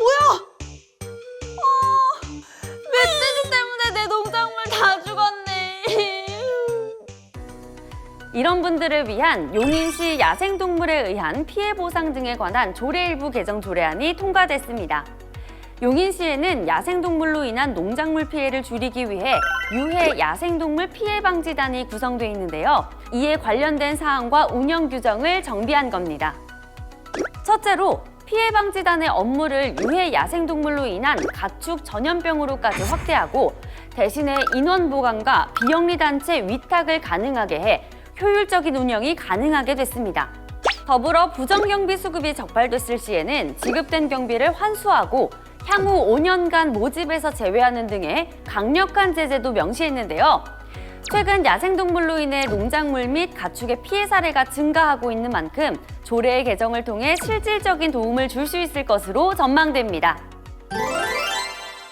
뭐야? 아, 멧돼지 때문에 내 농작물 다 죽었네. 이런 분들을 위한 용인시 야생동물에 의한 피해 보상 등에 관한 조례 일부 개정 조례안이 통과됐습니다. 용인시에는 야생동물로 인한 농작물 피해를 줄이기 위해 유해 야생동물 피해 방지단이 구성돼 있는데요. 이에 관련된 사항과 운영 규정을 정비한 겁니다. 첫째로 피해 방지단의 업무를 유해 야생동물로 인한 가축 전염병으로까지 확대하고 대신에 인원 보강과 비영리 단체 위탁을 가능하게 해 효율적인 운영이 가능하게 됐습니다. 더불어 부정경비 수급이 적발됐을 시에는 지급된 경비를 환수하고 향후 5년간 모집에서 제외하는 등의 강력한 제재도 명시했는데요. 최근 야생동물로 인해 농작물 및 가축의 피해 사례가 증가하고 있는 만큼 조례의 개정을 통해 실질적인 도움을 줄 수 있을 것으로 전망됩니다.